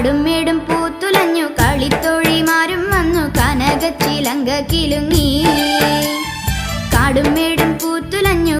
കാടുമേടും പൂത്തുലഞ്ഞു കളിത്തോഴിമാരും വന്നു കനകച്ചിലങ്ക കിലുങ്ങി. കാടുമേടും പൂത്തുലഞ്ഞു